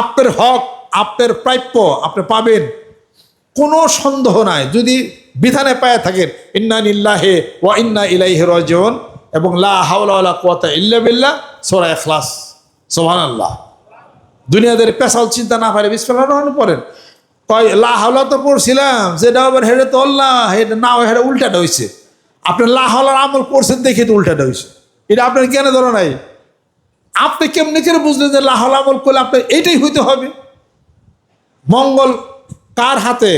আপনার হক আপনার প্রাপ্য আপনি পাবেন। কোনো সন্দেহ নাই। যদি বিধানে পায়ে থাকেন, ইন্না নিল্লাহে ওয়া ইন্না ইলাইহি রাজিউন এবং লা ইল্লা বিল্লাহ সূরা ইখলাস। সুবহানাল্লাহ। দুনিয়াদের পেশাল চিন্তা না পারে বিসমিল্লাহির রহমানির পড়েন। কয়, লা হাওলা তো পড়ছিলাম যেটা আবার হেডে তো আল্লাহ হেডে না হেডে উল্টাটা হইছে। আপনি লা হাওলার আমল করছেন দেখে তো উল্টাটা হইছে। এটা আপনার কেন ধরো নাই। আপনি কেমনি করে বুঝলেন যে লাহল আমল করলে আপনার এটাই হইতে হবে? মঙ্গল কার হাতে?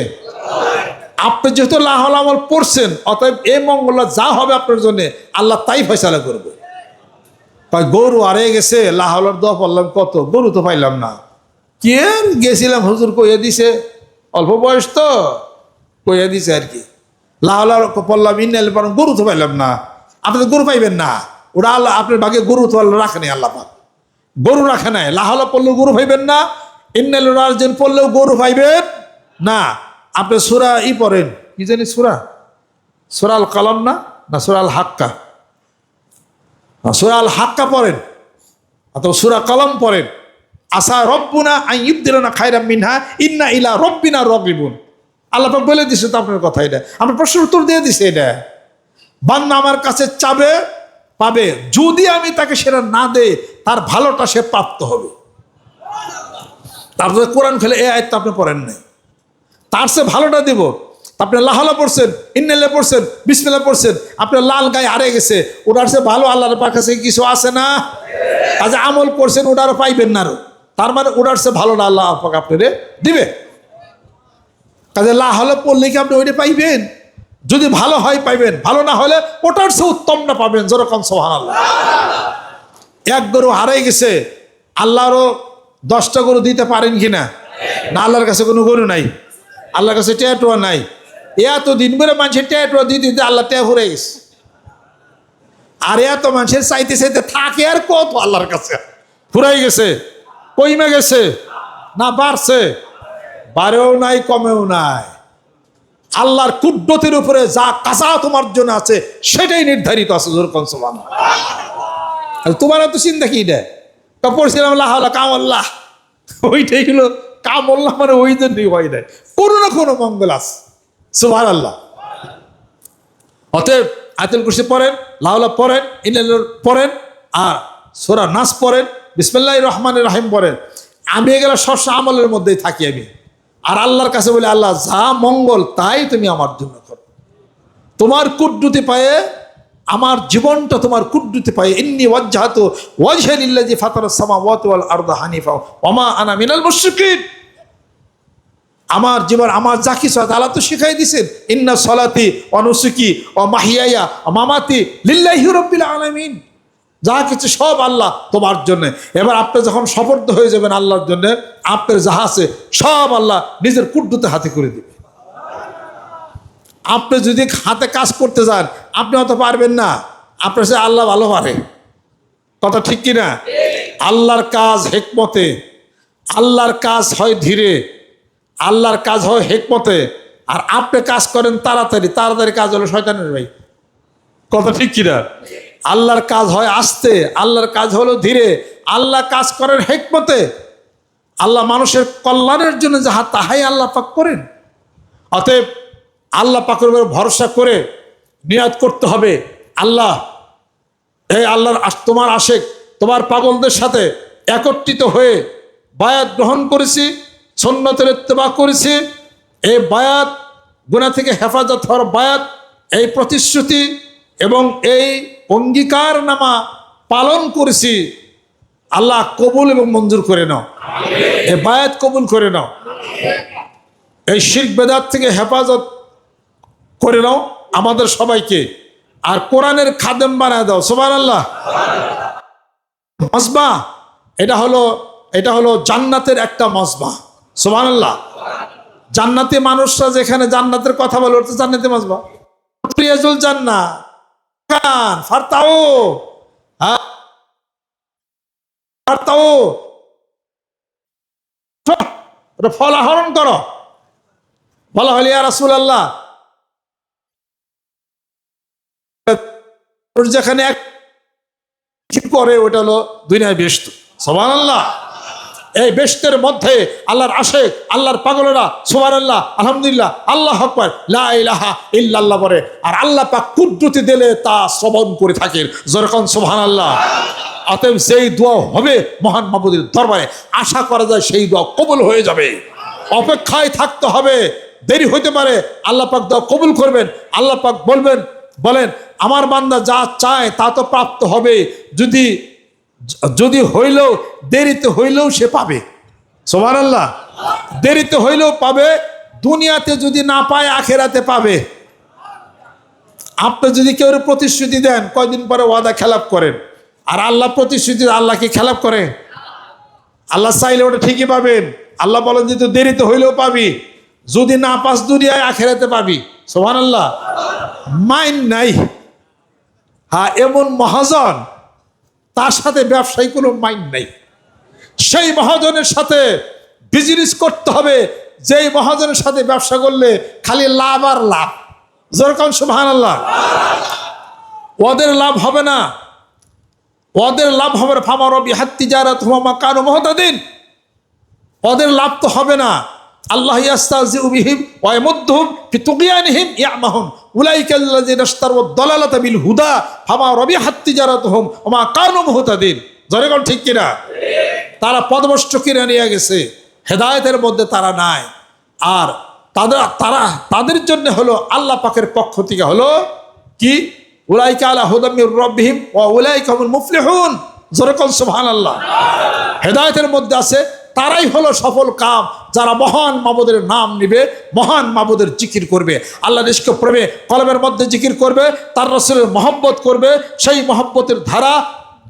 আপনি যেহেতু লাহল আমল পড়ছেন, অতএব এই মঙ্গল যা হবে আপনার জন্য আল্লাহ তাই ফয়সালা করবে। কয়, গরু আরে গেছে লাহলার দোয়া পড়লাম কত? গরু তো পাইলাম না। কি গেছিলাম? হুজুর কইয়ে দিছে, অল্প বয়স তো, কইয়ে দিছে আর কি। লাহলার পড়লাম ইন্নাইলে পড়লাম গরু তো পাইলাম না। আপনি তো গরু পাইবেন না। ওরা আল্লাহ আপনার বাগে গরু তো আল্লাহ রাখেনি আল্লাহ পাক। গরু রাখে নাই। লাহলা পড়লেও গরু পাইবেন না ইন্নাইল রার্জেন পড়লেও গরু পাইবেন না। আপনি সুরা ই পড়েন, কি জানি সুরা? সুরাল কালাম না? না, সুরাল হাক্কা। সুরাল হাক্কা পড়েন, অথবা সুরা কলম পড়েন। আসা রব্বুনা আই ইবদিলানা খাইরাম মিনহা, ইন্না ইলা রব্বিনা রগিবুন। আল্লাহ পাক বলে দিছে তো আপনার কথা এটা। আমার প্রশ্নের উত্তর দিয়ে দিছে এটা। বান্দা আমার কাছে চাবে পাবে। যদি আমি তাকে সেটা না দেই, তার ভালোটা সে প্রাপ্ত হবে। তারপরে কোরআন খেলে এ আয়ত্ত আপনি পড়েন নাই। তার সে ভালোটা দেব। আপনি লাহলা পড়ছেন ইন্নেলে পড়ছেন বিসমেলা পড়ছেন, আপনার লাল গায়ে হারে গেছে, ওটার সে ভালো আল্লাহর কাছে কিছু আছে না? আজ আমল করছেন ওটারও পাইবেন না আরও। তার মানে ওটার সে ভালোটা আল্লাহ পাক আপনারে দিবে। কাজে লাহলে পড়লে কি আপনি ওইটা পাইবেন? যদি ভালো হয় পাইবেন, ভালো না হলে ওটার সে উত্তমটা পাবেন, যেরকম সোহান এক গরু হারাই গেছে, আল্লাহরও দশটা গরু দিতে পারেন কি না, আল্লাহর কাছে কোনো গরু নাই। আল্লাহর কাছে ট্যাটুয়া নাই। এত দিন করে মানুষের ট্যাটুয়া দিতে দিতে আল্লাহ ট্যা ফুরে গেছে। আর এত মানুষের চাইতে চাইতে থাকে আর কত আল্লাহর কাছে। ফুরাই গেছে, কইমে গেছে, না বাড়ছে। বাড়েও নাই, কমেও নাই। আল্লাহর কুদ্রতির উপরে যা কাঁচা তোমার জন্য আছে, সেটাই নির্ধারিত আছে জোর তোমার তো চিন্তা কি দেয় তা পড়ছিলাম আল্লাহ আল্লাহ কাম আল্লাহ। ওইটাই হলো কাম আল্লাহ মানে ওই জন্যই হয় নাই। কোনো না কোনো মঙ্গল আছে। সুভার আল্লাহ অতএব আয়তুল কুরসি পড়েন লাউলা পড়েন ইনাল পড়েন, আর সোরা নাচ পড়েন বিসমুল্লাহ রহমান রাহিম পড়েন। আমি গেলে সবসময় আমলের মধ্যেই থাকি আমি। আর আল্লাহর কাছে বলে, আল্লাহ, যা মঙ্গল, তাই তুমি আমার জন্য করো। তোমার কুদ্রুতি পায়ে, আমার জীবনটা তোমার কুদ্রুতি পায়ে, ইন্নি ওয়াজ্জাহাত ওয়াজহান ইল্লাজি ফাতার সামাওয়াতি ওয়াল আরদা হানিফা ওমা আনা মিনাল মুশরিকিন। আমার জীবন, আমার যা কিছু আল্লাহ তো শিখাই দিছেন, ইন্না সলাতি অনুসুকি ও মাহিয়াইয়া ও মামাতি লিল্লাহি রব্বিল আলামিন। যা কিছু সব আল্লাহ তোমার জন্য। এবার আপনি যখন সফর্দ হয়ে যাবেন আল্লাহর জন্য, আপনার যাহা আছে সব আল্লাহ নিজের কুদ্দুতে হাতে করে দিবে। আপনি যদি হাতে কাজ করতে যান, আপনি অত পারবেন না। আপনার সে আল্লাহ ভালো পারে। কথা ঠিক কিনা? আল্লাহর কাজ হেকমতে। আল্লাহর কাজ হয় ধীরে। আল্লাহর কাজ হয় হেকমতে। আর আপনি কাজ করেন তাড়াতাড়ি। তাড়াতাড়ি কাজ হলো শয়তানের ভাই। কথা ঠিক কিনা? আল্লাহর কাজ হয় আস্তে, আল্লাহর কাজ হলো ধীরে। আল্লাহ কাজ করেন হেকমতে। আল্লাহ মানুষের কল্যাণের জন্য যাহা তাহাই আল্লাহ পাক করেন। অতএব আল্লাহ পাকের উপর ভরসা করে নিয়াদ করতে হবে। আল্লাহ এই আল্লাহর তোমার আশেক, তোমার পাগলদের সাথে একত্রিত হয়ে বায়াত গ্রহণ করেছি সন্ন্যতের ইত্তেবা করেছি। এই বায়াত গুণা থেকে হেফাজত হওয়ার বায়াত, এই প্রতিশ্রুতি এবং এই অঙ্গীকার নামা পালন করেছি আল্লাহ কবুল এবং মঞ্জুর করে নাও। এ বায়াত কবুল করে নাও। এই শিখ বেদাত থেকে হেফাজত করে নাও আমাদের সবাইকে। আর কোরআনের খাদেম বানায় দাও সোমান আল্লাহ মসবা এটা হলো এটা হলো জান্নাতের একটা মসবা সোমান আল্লাহ জান্নাতি মানুষরা যেখানে জান্নাতের কথা বলে ওটা জান্নাতি মসবা প্রিয়াজুল জান্না কান ফারতাও। হ্যাঁ? ফারতাও। ফল আহরণ করো। বলা হল ইয়া রাসুল আল্লাহ যেখানে এক করে ওটা হলো দুনিয়ায় ব্যস্ত সমান আল্লাহ এই বেস্তের মধ্যে আল্লাহর আশেক, আল্লাহর পাগলেরা সুবার আল্লাহ আলহামদুলিল্লাহ, আল্লাহ আকবর, লা ইলাহা ইল্লাল্লাহ বলে। আর আল্লাহ পাক কুদরতি দিলে তা শ্রবণ করে থাকেন। যেরকম সুবহান আল্লাহ অতএব সেই দোয়া হবে মহান মাবুদের দরবারে, আশা করা যায় সেই দোয়া কবল হয়ে যাবে। অপেক্ষায় থাকতে হবে, দেরি হইতে পারে, আল্লাহ পাক দোয়া কবুল করবেন, আল্লাহ পাক বলবেন, বলেন, আমার বান্দা যা চায় তা তো প্রাপ্ত হবে। যদি যদি হইলেও, দেরিতে হইলেও সে পাবে। সোমান আল্লাহ দেরিতে হইলেও পাবে, দুনিয়াতে যদি না পায়, আখেরাতে পাবে। আপনি যদি কেউ প্রতিশ্রুতি দেন, কয়দিন পরে ওয়াদা খেলাপ করেন? আর আল্লাহ প্রতিশ্রুতি আল্লাহকে খেলাপ করে আল্লাহ চাইলে ওটা ঠিকই পাবেন। আল্লাহ বলেন যে, তো দেরিতে হইলেও পাবি। যদি না পাস দুনিয়ায়, আখেরাতে পাবি। সোহান আল্লাহ মাইন নাই। হ্যাঁ এমন মহাজন তার সাথে ব্যবসায়ী কোনো মাইন্ড নেই। সেই মহাজনের সাথে বিজনেস করতে হবে, যেই মহাজনের সাথে ব্যবসা করলে খালি লাভ আর লাভ। যেরকম সুহান আল্লাহ ওদের লাভ হবে না। ওদের লাভ হবে না ফামা রবি হাত্তি যারা তোমামা কারও মহতাদিন। ওদের লাভ তো হবে না। আল্লাহ ইয়াস্তাজিউবিহিম ওয়া ইয়ামুদ্দুহুম ফি তুগয়ানিহিম ইশতারাউ দালালাতা বিল হুদা ফামা তিজারাতুহুম কানু মুহতাদিন। ঠিক তারা নিয়ে গেছে। হেদায়েতের মধ্যে তারা নাই। আর তাদের, তারা, তাদের জন্য হলো আল্লাহ পাকের পক্ষ থেকে হলো কি? উলাইকা আলা হুদামির রব্বিহিম ওয়া উলাইকা মুফলিহুন। যেরকম সুবহানাল্লাহ। হেদায়েতের মধ্যে আছে। তারাই হলো সফল কাম। যারা মহান মাবুদের নাম নিবে, মহান মাবুদের জিকির করবে। আল্লাহ নিষ্ক প্রেমে কলমের মধ্যে জিকির করবে, তার রসুলের মহব্বত করবে, সেই মহব্বতের ধারা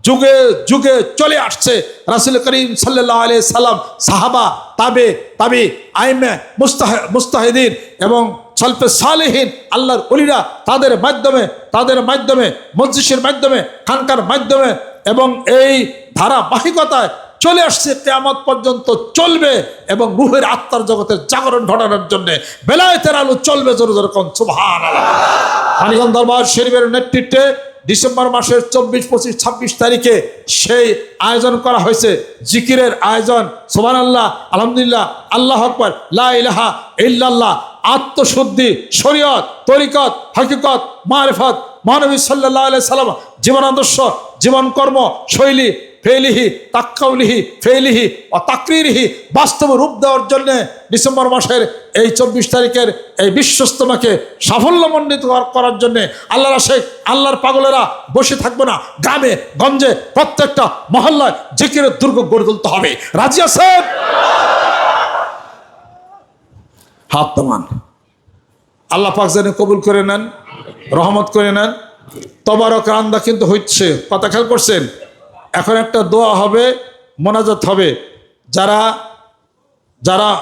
যুগে যুগে চলে আসছে। রাসুল করিম সাল্লাহ আলি সাল্লাম, সাহাবা, তাবে, তাবি, আইমে, মুস্তাহ, মুস্তাহিদিন এবং সল্পে সালেহীন আল্লাহর অলিরা তাদের মাধ্যমে তাদের মাধ্যমে মসজিষের মাধ্যমে, খানকার মাধ্যমে এবং এই ধারাবাহিকতায় চলে আসছে, কেয়ামত পর্যন্ত চলবে এবং রুহের আত্মার জগতের জাগরণ ঘটানোর জন্য বেলায়েতের আলো চলবে জোর জোর কোন সুভান দরবার শরীফের নেতৃত্বে ডিসেম্বর মাসের চব্বিশ, পঁচিশ, ছাব্বিশ তারিখে সেই আয়োজন করা হয়েছে। জিকিরের আয়োজন সোমান আল্লাহ আলহামদুলিল্লাহ, আল্লাহ আকবর, লা ইলাহা ইল্লাল্লাহ, আত্মশুদ্ধি, শরীয়ত, তরিকত, হকিকত, মারেফত, মহানবী সাল্লাহ সাল্লাম জীবন আদর্শ জীবন কর্ম শৈলী ফেলিহি, তাক্কাউলিহি, ফেলিহি ও বাস্তব রূপ দেওয়ার জন্যে ডিসেম্বর মাসের এই চব্বিশ তারিখের এই বিশ্বস্তমাকে সাফল্যমণ্ডিত করার জন্যে আল্লাহ শেখ আল্লাহর পাগলেরা বসে থাকবে না। গ্রামে, গঞ্জে, প্রত্যেকটা মহল্লায় জিকিরের দুর্গ গড়ে তুলতে হবে। রাজি আছেন? হাত তমান আল্লাহ পাক যেন কবুল করে নেন, রহমত করে নেন। তবারক রান্দা কিন্তু হচ্ছে কথা খেয়াল করছেন? এখন একটা দোয়া হবে, মোনাজাত হবে। যারা যারা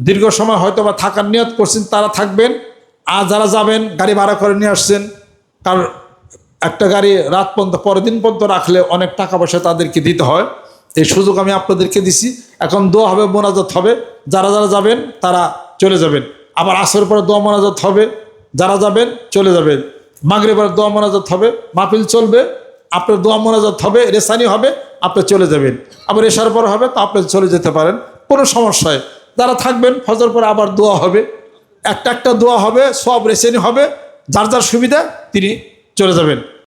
দীর্ঘ সময় হয়তো বা থাকার নিয়ত করছেন, তারা থাকবেন। আর যারা যাবেন, গাড়ি ভাড়া করে নিয়ে আসছেন, কারণ একটা গাড়ি রাত পর্যন্ত, পরের দিন পর্যন্ত রাখলে অনেক টাকা পয়সা তাদেরকে দিতে হয়। এই সুযোগ আমি আপনাদেরকে দিছি। এখন দোয়া হবে, মোনাজাত হবে। যারা যারা যাবেন, তারা চলে যাবেন। আবার আসর পরে দোয়া মোনাজাত হবে। যারা যাবেন, চলে যাবেন। মাগরিবার দোয়া মোনাজাত হবে। মাহফিল চলবে। আপনার দোয়া মোনাজাত হবে, রেসানি হবে, আপনি চলে যাবেন। আবার রেশার পর হবে, তো আপনি চলে যেতে পারেন। কোনো সমস্যায়। যারা থাকবেন ফজর পরে আবার দোয়া হবে। একটা একটা দোয়া হবে, সব রেসানি হবে। যার যার সুবিধা, তিনি চলে যাবেন।